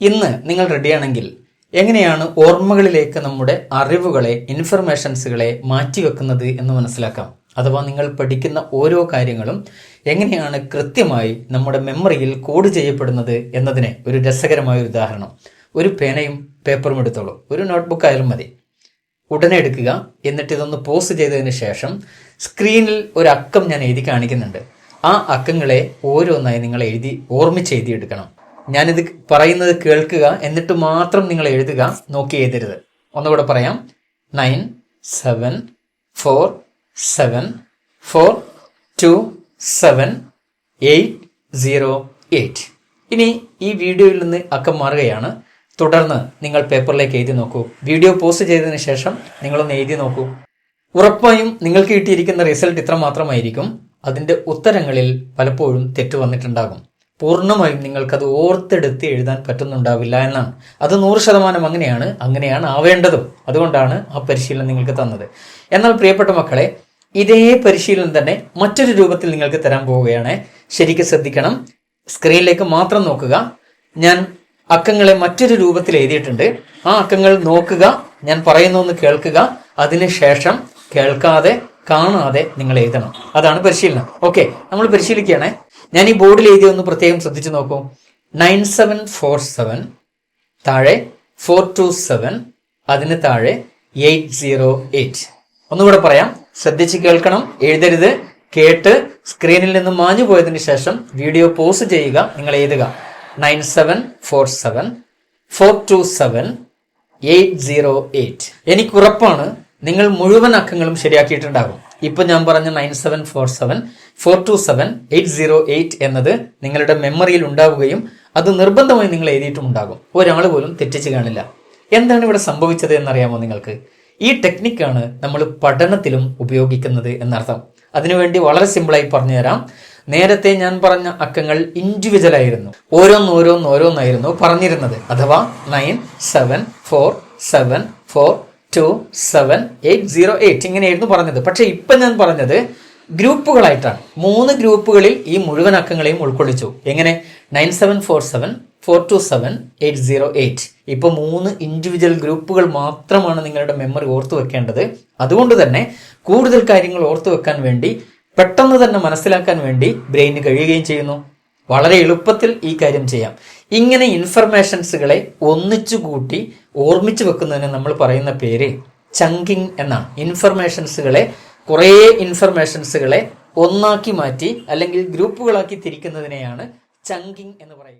ഇന്ന് നിങ്ങൾ റെഡിയാണെങ്കിൽ എങ്ങനെയാണ് ഓർമ്മകളിലേക്ക് നമ്മുടെ അറിവുകളെ ഇൻഫർമേഷൻസുകളെ മാറ്റിവെക്കുന്നത് എന്ന് മനസ്സിലാക്കാം. അഥവാ നിങ്ങൾ പഠിക്കുന്ന ഓരോ കാര്യങ്ങളും എങ്ങനെയാണ് കൃത്യമായി നമ്മുടെ മെമ്മറിയിൽ കോഡ് ചെയ്യപ്പെടുന്നത് എന്നതിനെ ഒരു രസകരമായ ഉദാഹരണം. ഒരു പേനയും പേപ്പറും എടുത്തോളൂ. ഒരു നോട്ട്ബുക്ക് ആയാലും മതി. ഉടനെ എടുക്കുക. എന്നിട്ട് ഇതൊന്ന് പോസ്റ്റ് ചെയ്തതിന് ശേഷം സ്ക്രീനിൽ ഒരു അക്കം ഞാൻ എഴുതി കാണിക്കുന്നുണ്ട്. ആ അക്കങ്ങളെ ഓരോന്നായി നിങ്ങൾ എഴുതി ഓർമ്മിച്ച് എഴുതിയെടുക്കണം ഞാനിത് പറയുന്നത് കേൾക്കുക എന്നിട്ട് മാത്രം നിങ്ങൾ എഴുതുക. നോക്കി എഴുതരുത്. ഒന്നുകൂടെ പറയാം. Nine seven four seven four two seven eight zero eight ഇനി ഈ വീഡിയോയിൽ നിന്ന് അക്കം മാറുകയാണ്. തുടർന്ന് നിങ്ങൾ പേപ്പറിലേക്ക് എഴുതി നോക്കൂ. വീഡിയോ പോസ്റ്റ് ചെയ്തതിന് ശേഷം നിങ്ങളൊന്ന് എഴുതി നോക്കൂ. ഉറപ്പായും നിങ്ങൾക്ക് കിട്ടിയിരിക്കുന്ന റിസൾട്ട് ഇത്ര മാത്രമായിരിക്കും അതിന്റെ ഉത്തരങ്ങളിൽ പലപ്പോഴും തെറ്റ് വന്നിട്ടുണ്ടാകും. പൂർണമായും നിങ്ങൾക്കത് ഓർത്തെടുത്ത് എഴുതാൻ പറ്റുന്നുണ്ടാവില്ല എന്നാണ്. അത് നൂറ് ശതമാനം അങ്ങനെയാണ് അങ്ങനെയാണ് ആവേണ്ടതും. അതുകൊണ്ടാണ് ആ പരിശീലനം നിങ്ങൾക്ക് തന്നത്. എന്നാൽ പ്രിയപ്പെട്ട മക്കളെ ഇതേ പരിശീലനം തന്നെ മറ്റൊരു രൂപത്തിൽ നിങ്ങൾക്ക് തരാൻ പോവുകയാണ്. ശരിക്കും ശ്രദ്ധിക്കണം. സ്ക്രീനിലേക്ക് മാത്രം നോക്കുക. ഞാൻ അക്കങ്ങളെ മറ്റൊരു രൂപത്തിൽ എഴുതിയിട്ടുണ്ട്. ആ അക്കങ്ങൾ നോക്കുക ഞാൻ പറയുന്നു ഒന്ന് കേൾക്കുക. അതിനുശേഷം കേൾക്കാതെ കാണാതെ നിങ്ങൾ എഴുതണം. അതാണ് പരിശീലനം. ഓക്കെ നമ്മൾ പരിശീലിക്കുകയാണേ. ഞാൻ ഈ ബോർഡിൽ എഴുതി ഒന്ന് പ്രത്യേകം ശ്രദ്ധിച്ചു നോക്കൂ. നയൻ സെവൻ ഫോർ സെവൻ താഴെ ഫോർ ടു സെവൻ അതിന് താഴെ എയ്റ്റ് സീറോ എയ്റ്റ് ഒന്നുകൂടെ പറയാം. ശ്രദ്ധിച്ച് കേൾക്കണം എഴുതരുത്. കേട്ട് സ്ക്രീനിൽ നിന്ന് മാഞ്ഞു പോയതിന് ശേഷം വീഡിയോ പോസ് ചെയ്യുക നിങ്ങൾ എഴുതുക. Nine seven four seven four two seven eight zero eight എനിക്ക് ഉറപ്പാണ് നിങ്ങൾ മുഴുവൻ അക്കങ്ങളും ശരിയാക്കിയിട്ടുണ്ടാകും. ഇപ്പൊ ഞാൻ പറഞ്ഞ nine seven four seven four two seven eight zero eight എന്നത് നിങ്ങളുടെ മെമ്മറിയിൽ ഉണ്ടാവുകയും അത് നിർബന്ധമായി നിങ്ങൾ എഴുതിയിട്ടുമുണ്ടാകും ഒരാൾ പോലും തെറ്റിച്ച് കാണില്ല. എന്താണ് ഇവിടെ സംഭവിച്ചത് എന്നറിയാമോ നിങ്ങൾക്ക്? ഈ ടെക്നിക്കാണ് നമ്മൾ പഠനത്തിലും ഉപയോഗിക്കുന്നത് എന്നർത്ഥം. അതിനുവേണ്ടി വളരെ സിമ്പിളായി പറഞ്ഞു തരാം നേരത്തെ ഞാൻ പറഞ്ഞ അക്കങ്ങൾ ഇൻഡിവിജ്വൽ ആയിരുന്നു. ഓരോന്ന് ഓരോന്ന് ഓരോന്നായിരുന്നു പറഞ്ഞിരുന്നത്. അഥവാ nine seven four seven four two seven eight zero eight ഇങ്ങനെയായിരുന്നു പറഞ്ഞത്. പക്ഷേ ഇപ്പൊ ഞാൻ പറഞ്ഞത് ഗ്രൂപ്പുകളായിട്ടാണ്. മൂന്ന് ഗ്രൂപ്പുകളിൽ ഈ മുഴുവൻ അക്കങ്ങളെയും ഉൾക്കൊള്ളിച്ചു. എങ്ങനെ? Nine seven four seven four two seven eight zero eight ഇപ്പൊ മൂന്ന് ഇൻഡിവിജ്വൽ ഗ്രൂപ്പുകൾ മാത്രമാണ് നിങ്ങളുടെ മെമ്മറി ഓർത്തു വെക്കേണ്ടത്. അതുകൊണ്ട് തന്നെ കൂടുതൽ കാര്യങ്ങൾ ഓർത്തു വെക്കാൻ വേണ്ടി പെട്ടെന്ന് തന്നെ മനസ്സിലാക്കാൻ വേണ്ടി ബ്രെയിന് കഴിയുകയും ചെയ്യുന്നു. വളരെ എളുപ്പത്തിൽ ഈ കാര്യം ചെയ്യാം. ഇങ്ങനെ ഇൻഫർമേഷൻസുകളെ ഒന്നിച്ചു കൂട്ടി ഓർമ്മിച്ചു വെക്കുന്നതിന് നമ്മൾ പറയുന്ന പേര് ചങ്കിങ് എന്നാണ്. ഇൻഫർമേഷൻസുകളെ കുറേ ഇൻഫർമേഷൻസുകളെ ഒന്നാക്കി മാറ്റി അല്ലെങ്കിൽ ഗ്രൂപ്പുകളാക്കി തിരിക്കുന്നതിനെയാണ് ചങ്കിങ് എന്ന് പറയുക.